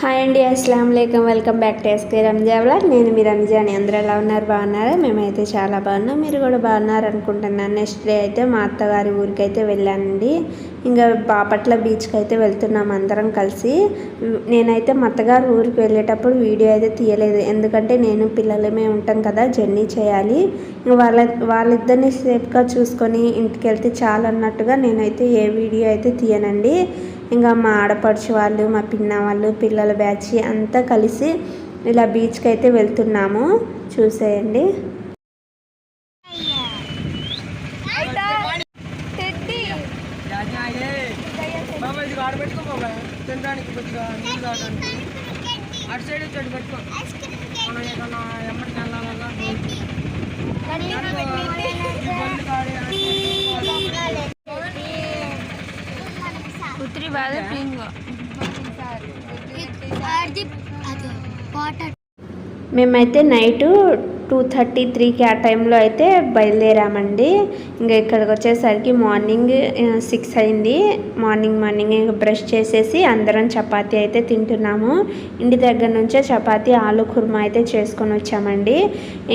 Hi అండి అస్సలం లేకం welcome back to SK Ranja vlog. నేను మీ రంజాని అందరూ ఎలా ఉన్నారు? బాగున్నారా? మేమైతే చాలా బాగున్నాం. మీరు కూడా బాగున్నారు అనుకుంటున్నాను. నెక్స్ట్ డే అయితే మా అత్తగారి ఊరికి అయితే వెళ్ళానండి. ఇంకా బాపట్ల బీచ్కి అయితే వెళ్తున్నాం అందరం కలిసి. నేనైతే మా అత్తగారి ఊరికి వెళ్ళేటప్పుడు వీడియో అయితే తీయలేదు. ఎందుకంటే నేను పిల్లలమే ఉంటాం కదా జర్నీ చేయాలి. వాళ్ళ వాళ్ళిద్దరిని సేఫ్గా చూసుకొని ఇంటికి వెళ్తే చాలు అన్నట్టుగా నేనైతే ఏ వీడియో అయితే తీయనండి. ఇంకా మా ఆడపడుచు వాళ్ళు మా పిన్న వాళ్ళు పిల్లల బ్యాచ్ అంతా కలిసి ఇలా బీచ్కి అయితే వెళ్తున్నాము. చూసేయండి. తినడానికి కొద్దిగా అటు సైడ్ వచ్చాడు పెట్టుకో మనం ఏదన్నా ఎమ్మటికి వెళ్ళాలన్నా బాధ పింగ్ వాటర్. మేమైతే నైటు టూ థర్టీ త్రీకి ఆ టైంలో అయితే బయలుదేరామండి. ఇంకా ఇక్కడికి వచ్చేసరికి మార్నింగ్ సిక్స్ అయింది. మార్నింగ్ మార్నింగ్ ఇంకా బ్రష్ చేసేసి అందరం చపాతీ అయితే తింటున్నాము. ఇంటి దగ్గర నుంచే చపాతీ ఆలు కుర్మా అయితే చేసుకొని వచ్చామండి.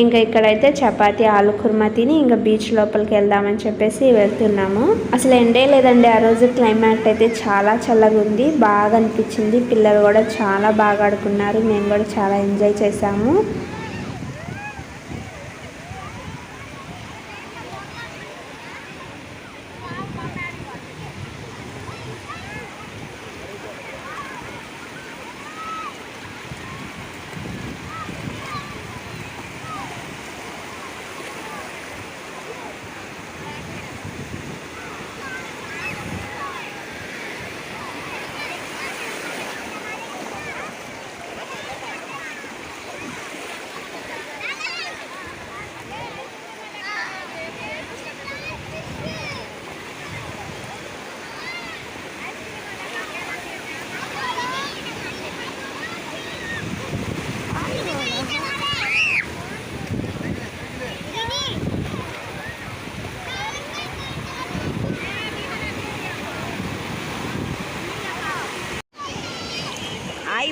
ఇంకా ఇక్కడైతే చపాతీ ఆలు కుర్మా తిని ఇంకా బీచ్ లోపలికి వెళ్దామని చెప్పేసి వెళ్తున్నాము. అసలు ఎండే లేదండి. ఆ రోజు క్లైమేట్ అయితే చాలా చల్లగా ఉంది. బాగా అనిపించింది. పిల్లలు కూడా చాలా బాగా ఆడుకున్నారు. మేము కూడా చాలా ఎంజాయ్ చేసాము.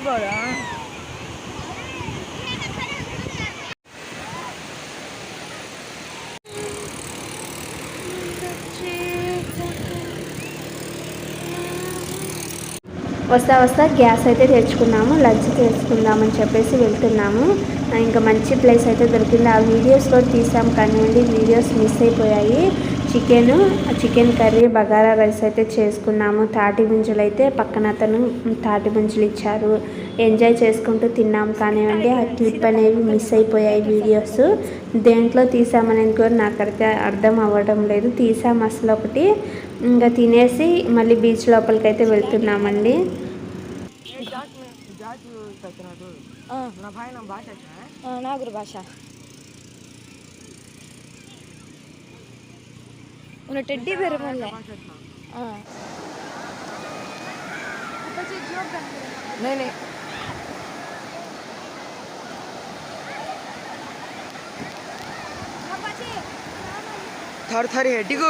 ఆయిపోదా వస్తా వస్తా గ్యాస్ అయితే తెచ్చుకున్నాము లంచ్ తెచ్చుకుందామని చెప్పేసి వెళ్తున్నాము. ఇంకా మంచి ప్లేస్ అయితే దొరికింది. ఆ వీడియోస్ కూడా తీసాం కానివ్వండి వీడియోస్ మిస్ అయిపోయాయి. Chicken chicken curry bagara rice అయితే చేసుకున్నాము. తాటి ముంజలు అయితే పక్కన అతను తాటి ముంజలు ఇచ్చారు. ఎంజాయ్ చేసుకుంటూ తిన్నాం కానివ్వండి. ఆ క్లిప్ అనేవి మిస్ అయిపోయాయి వీడియోస్. దేంట్లో తీసామనేది కూడా నాకైతే అర్థం అవ్వడం లేదు. తీసాం అసలు ఒకటి. ఇంకా తినేసి మళ్ళీ బీచ్ లోపలికి అయితే. వెళ్తున్నామండి నాగురు భాష. उन्हें टेडी बेर बन ले नहीं नहीं। थर थर है ठीक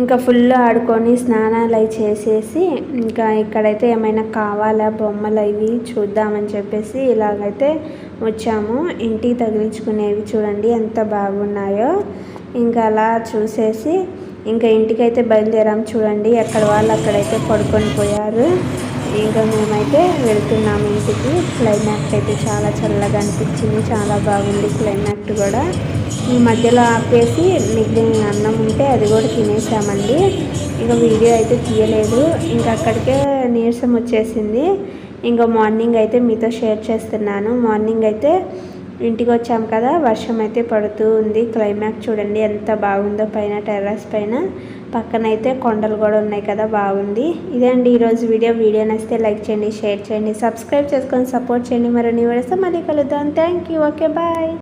ఇంకా ఫుల్ ఆడుకొని స్నానాలు అవి చేసేసి ఇంకా ఇక్కడైతే ఏమైనా కావాలా బొమ్మలు అవి చూద్దామని చెప్పేసి ఇలాగైతే వచ్చాము. ఇంటికి తగిలించుకునేవి చూడండి ఎంత బాగున్నాయో. ఇంకా అలా చూసేసి ఇంకా ఇంటికైతే బయలుదేరాము చూడండి ఎక్కడ వాళ్ళు అక్కడైతే పడుకొని పోయారు. ఇంకా మేమైతే వెళ్తున్నాము ఇంటికి. క్లైమాక్స్ అయితే చాలా చల్లగా అనిపించింది చాలా బాగుంది క్లైమాక్ట్ కూడా. ఈ మధ్యలో ఆపేసి మిగిలిన అన్నం ఉంటే అది కూడా తినేసామండి. ఇంకా వీడియో అయితే తీయలేదు. ఇంకా అక్కడికే నీరసం వచ్చేసింది. ఇంకా మార్నింగ్ అయితే మీతో షేర్ చేస్తున్నాను. మార్నింగ్ అయితే ఇంటికి వచ్చాం కదా వర్షం అయితే పడుతూ ఉంది. క్లైమాక్స్ చూడండి ఎంత బాగుందో పైన టెర్రస్ పైన. పక్కనైతే కొండలు కూడా ఉన్నాయి కదా బాగుంది. ఇదే అండి ఈరోజు వీడియో. వీడియో నచ్చితే లైక్ చేయండి షేర్ చేయండి సబ్స్క్రైబ్ చేసుకొని సపోర్ట్ చేయండి. మరిన్ని వీడియోస్ మళ్ళీ కలుద్దాం. Thank you. Okay bye.